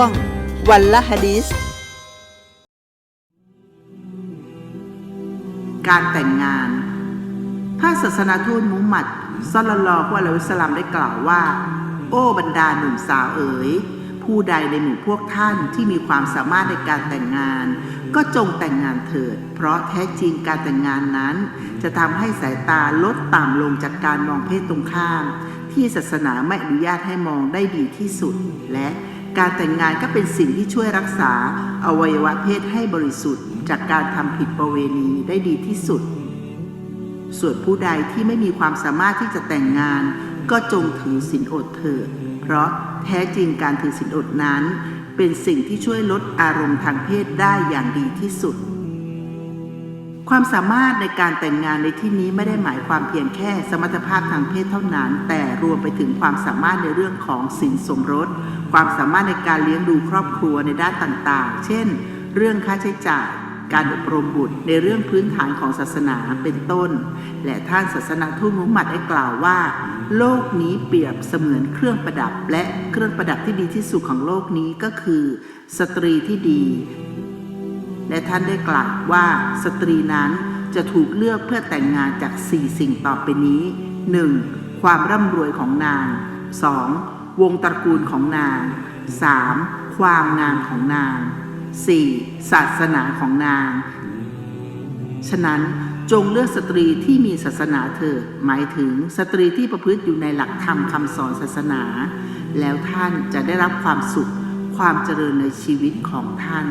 วง วันละฮะดิษการแต่งงานท่านศาสนาทูตมุฮัมมัดซอลลัลลอฮุอะลัยฮิวะสัลลัมได้กล่าวว่า โอ้บรรดาหนุ่มสาวเอ๋ย ผู้ใดในหมู่พวกท่านที่มีความสามารถในการแต่งงาน ก็จงแต่งงานเถิด เพราะแท้จริงการแต่งงานนั้น จะทำให้สายตาลดต่ำลงจากการมองเพศตรงข้าม ที่ศาสนาไม่อนุญาตให้มองได้ดีที่สุดและ การแต่งงานก็เป็นสิ่งที่ช่วยรักษาอวัยวะเพศให้บริสุทธิ์ จากการทำผิดประเวณีได้ดีที่สุด ส่วนผู้ใดที่ไม่มีความสามารถที่จะแต่งงาน ก็จงถือศีลอดเถิด เพราะแท้จริงการถือศีลอดนั้น เป็นสิ่งที่ช่วยลดอารมณ์ทางเพศได้อย่างดีที่สุด ความสามารถในการแต่งงานในที่นี้ไม่ได้หมายความเพียงแค่สมรรถภาพทางเพศเท่านั้น แต่รวมไปถึงความสามารถในเรื่องของสินสมรส ความสามารถในการเลี้ยงดูครอบครัวในด้านต่างๆ เช่น เรื่องค่าใช้จ่าย การอบรมบุตรในเรื่องพื้นฐานของศาสนาเป็นต้น และท่านศาสนาทูตมุฮัมมัดได้กล่าวว่า โลกนี้เปรียบเสมือนเครื่องประดับ และเครื่องประดับที่ดีที่สุดของโลกนี้ก็คือ สตรีที่ดี และท่านได้กล่าวว่าสตรีนั้นจะถูกเลือกเพื่อแต่งงานจาก 4 สิ่งต่อไปนี้ 1. ความร่ำรวยของนาง 2. วงตระกูลของนาง 3. ความงามของนาง 4. ศาสนาของนาง ฉะนั้นจงเลือกสตรีที่มีศาสนาเถิดหมายถึงสตรีที่ประพฤติอยู่ในหลักธรรมคำสอนศาสนา แล้วท่านจะได้รับความสุขความเจริญในชีวิตของท่าน